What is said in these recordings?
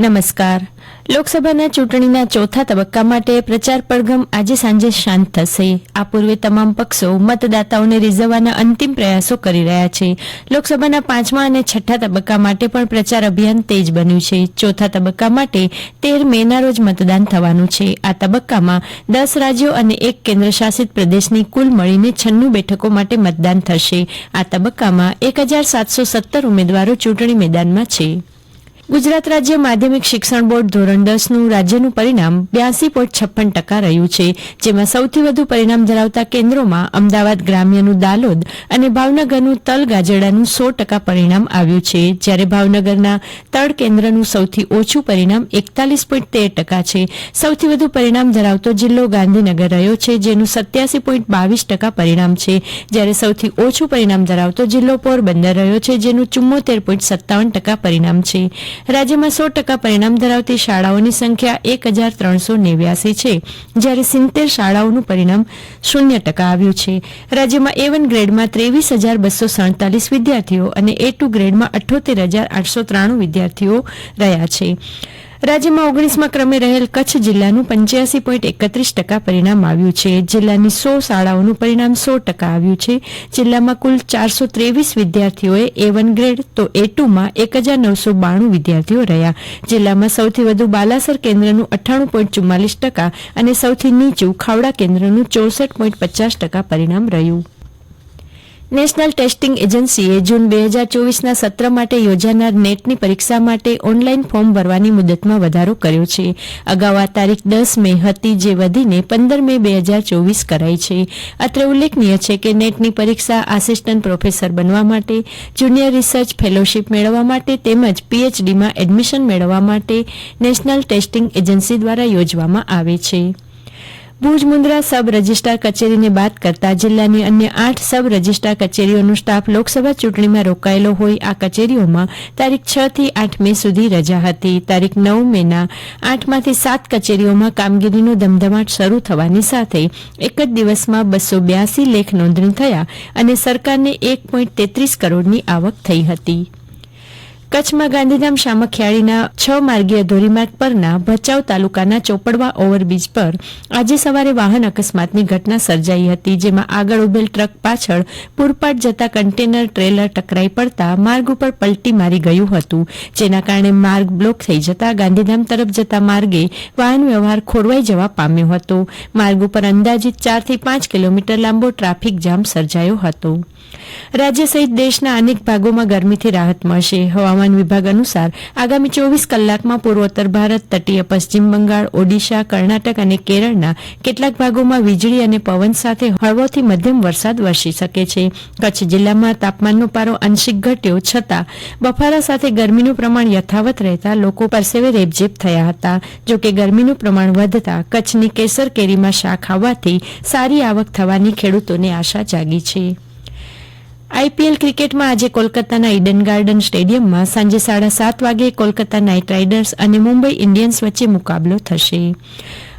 નમસ્કાર. લોકસભાના ચૂંટણીના ચોથા તબક્કા માટે પ્રચાર પડઘમ આજે સાંજે શાંત થશે. આ પૂર્વે તમામ પક્ષો મતદાતાઓને રીઝવવાના અંતિમ પ્રયાસો કરી રહ્યા છે. લોકસભાના પાંચમા અને છઠ્ઠા તબક્કા માટે પણ પ્રચાર અભિયાન તેજ બન્યું છે. ચોથા તબક્કા માટે તેર મેના રોજ મતદાન થવાનું છે. આ તબક્કામાં દસ રાજ્યો અને એક કેન્દ્રશાસિત પ્રદેશની કુલ મળીને છન્નું બેઠકો માટે મતદાન થશે. આ તબક્કામાં એક હજાર સાતસો સત્તર ઉમેદવારો ચૂંટણી મેદાનમાં છે. ગુજરાત રાજ્ય માધ્યમિક શિક્ષણ બોર્ડ ધોરણ દસનું રાજ્યનું પરિણામ બ્યાસી પોઈન્ટ છપ્પન ટકા રહ્યું છે, જેમાં સૌથી વધુ પરિણામ ધરાવતા કેન્દ્રોમાં અમદાવાદ ગ્રામ્યનું દાલોદ અને ભાવનગરનું તલ ગાજરડાનું સો ટકા પરિણામ આવ્યું છે, જ્યારે ભાવનગરના તળ કેન્દ્રનું સૌથી ઓછું પરિણામ એકતાલીસ પોઈન્ટ તેર ટકા છે. સૌથી વધુ પરિણામ ધરાવતો જિલ્લો ગાંધીનગર રહ્યો છે, જેનું સત્યાસી પોઈન્ટ બાવીસ ટકા પરિણામ છે, જ્યારે સૌથી ઓછું પરિણામ ધરાવતો જિલ્લો પોરબંદર રહ્યો છે, જેનું ચુમ્મોતેર પોઈન્ટ સત્તાવન ટકા પરિણામ છે. રાજ્યમાં સો ટકા પરિણામ ધરાવતી શાળાઓની સંખ્યા એક હજાર ત્રણસો નેવ્યાસી છે, જ્યારે સિત્તેર શાળાઓનું પરિણામ શૂન્ય ટકા આવ્યું છે. રાજ્યમાં એ વન ગ્રેડમાં ત્રેવીસ હજાર બસો સડતાલીસ વિદ્યાર્થીઓ અને એ ટુ ગ્રેડમાં અઠ્યોતેર હજાર આઠસો ત્રાણું વિદ્યાર્થીઓ રહ્યા છે. રાજ્યમાં ઓગણીસમાં ક્રમે રહેલ કચ્છ જિલ્લાનું પંચ્યાસી પોઈન્ટ એકત્રીસ ટકા પરિણામ આવ્યું છે. જિલ્લાની સો શાળાઓનું પરિણામ સો ટકા આવ્યું છે. જિલ્લામાં કુલ ચારસો ત્રેવીસ વિદ્યાર્થીઓએ એ વન ગ્રેડ તો એ ટુમાં એક હજાર નવસો બાણું વિદ્યાર્થીઓ રહ્યા. જિલ્લામાં સૌથી વધુ બાલાસર કેન્દ્રનું અઠ્ઠાણું પોઈન્ટ ચુમ્માલીસ ટકા અને સૌથી નીચું ખાવડા કેન્દ્રનું ચોસઠ પોઈન્ટ પચાસ ટકા પરિણામ રહ્યું. નેશનલ ટેસ્ટિંગ એજન્સીએ જૂન બે હજાર ચોવીસના સત્ર માટે યોજાનાર નેટની પરીક્ષા માટે ઓનલાઈન ફોર્મ ભરવાની મુદતમાં વધારો કર્યો છે. અગાઉ આ તારીખ દસ મે હતી જે વધીને પંદર મે બે હજાર ચોવીસ કરાઈ છે. અત્રે ઉલ્લેખનીય છે કે નેટની પરીક્ષા આસિસ્ટન્ટ પ્રોફેસર બનવા માટે, જુનિયર રિસર્ચ ફેલોશીપ મેળવવા માટે તેમજ પીએચડીમાં એડમિશન મેળવવા માટે નેશનલ ટેસ્ટિંગ એજન્સી દ્વારા યોજવામાં આવે છે. ભુજ મુન્દ્રા સબ રજિસ્ટ્રાર કચેરીને બાદ કરતા જિલ્લાની અન્ય આઠ સબ રજિસ્ટ્રાર કચેરીઓનો સ્ટાફ લોકસભા ચૂંટણીમાં રોકાયેલો હોય આ કચેરીઓમાં તારીખ છ થી આઠ મે સુધી રજા હતી. તારીખ નવ મેના આઠમાંથી સાત કચેરીઓમાં કામગીરીનો ધમધમાટ શરૂ થવાની સાથે એક જ દિવસમાં બસો બ્યાસી લેખ નોંધણી થયા અને સરકારને એક પોઈન્ટ તેત્રીસ કરોડની આવક થઈ હતી. કચ્છમાં ગાંધીધામ શામખિયાળીના છ માર્ગીય ધોરીમાર્ગ પરના ભચાઉ તાલુકાના ચોપડવા ઓવરબ્રિજ પર આજે સવારે વાહન અકસ્માતની ઘટના સર્જાઈ હતી, જેમાં આગળ ઉભેલ ટ્રક પાછળ પૂરપાટ જતા કન્ટેનર ટ્રેલર ટકરાઈ પડતા માર્ગ ઉપર પલટી મારી ગયું હતું. જેના કારણે માર્ગ બ્લોક થઈ જતા ગાંધીધામ તરફ જતા માર્ગે વાહન વ્યવહાર ખોરવાઈ જવા પામ્યો હતો. માર્ગ ઉપર અંદાજિત ચારથી પાંચ કિલોમીટર લાંબો ટ્રાફિક જામ સર્જાયો હતો. રાજ્ય સહિત દેશના અનેક ભાગોમાં ગરમીથી રાહત મળશે. હવામાન વિભાગ અનુસાર આગામી ચોવીસ કલાકમાં પૂર્વોત્તર ભારત, તટીય પશ્ચિમ બંગાળ, ઓડિશા, કર્ણાટક અને કેરળના કેટલાક ભાગોમાં વીજળી અને પવન સાથે હળવોથી મધ્યમ વરસાદ વરસી શકે છે. કચ્છ જિલ્લામાં તાપમાનનો પારો આંશિક ઘટ્યો, છતાં બફારા સાથે ગરમીનું પ્રમાણ યથાવત રહેતા લોકો પરસેવે રેબઝેબ થયા હતા. જોકે ગરમીનું પ્રમાણ વધતા કચ્છની કેસર કેરીમાં શાક આવવાથી સારી આવક થવાની ખેડૂતોને આશા જાગી છે. આઈપીએલ ક્રિકેટમાં આજે કોલકાતાના ઇડન ગાર્ડન સ્ટેડિયમમાં સાંજે સાડા સાત વાગે કોલકાતા નાઇટ રાઇડર્સ અને મુંબઈ ઇન્ડિયન્સ વચ્ચે મુકાબલો થશે.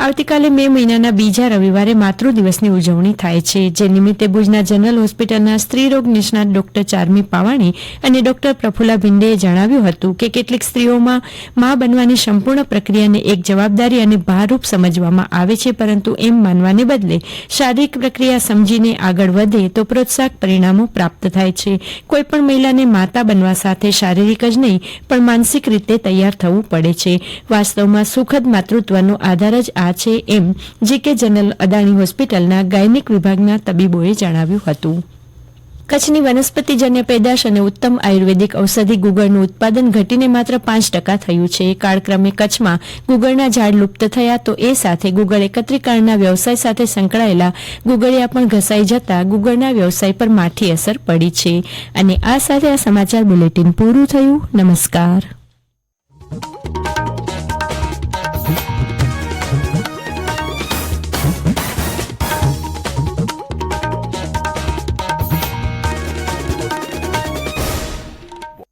આવતીકાલે મે મહિનાના બીજા રવિવારે માતૃ દિવસની ઉજવણી થાય છે. જે નિમિત્તે ભુજના જનરલ હોસ્પિટલના સ્ત્રીરોગ નિષ્ણાત ડોક્ટર ચારમી પાવાણી અને ડોક્ટર પ્રફુલ્લા ભિંડેએ જણાવ્યું હતું કે કેટલીક સ્ત્રીઓમાં મા બનવાની સંપૂર્ણ પ્રક્રિયાને એક જવાબદારી અને ભારરૂપ સમજવામાં આવે છે, પરંતુ એમ માનવાને બદલે શારીરિક પ્રક્રિયા સમજીને આગળ વધે તો પ્રોત્સાહક પરિણામો પ્રાપ્ત થાય છે. કોઈપણ મહિલાને માતા બનવા સાથે શારીરિક જ નહીં, પણ માનસિક રીતે તૈયાર થવું પડે છે. વાસ્તવમાં સુખદ માતૃત્વનો આધાર જ આ છે એમ જીકે જનરલ અદાણી હોસ્પિટલના ગાયનિક વિભાગના તબીબોએ જણાવ્યું હતું. કચ્છની વનસ્પતિજન્ય પેદાશ અને ઉત્તમ આયુર્વેદિક ઔષધિ ગુગળનું ઉત્પાદન ઘટીને માત્ર પાંચ ટકા થયું છે. કાળક્રમે કચ્છમાં ગુગળના ઝાડ લુપ્ત થયા તો એ સાથે ગુગળ એકત્રીકરણના વ્યવસાય સાથે સંકળાયેલા ગુગળિયા પણ ઘસાઈ જતા ગુગળના વ્યવસાય પર માઠી અસર પડી છે. અને આ સાથે આ સમાચાર બુલેટિન પૂરું થયું. નમસ્કાર.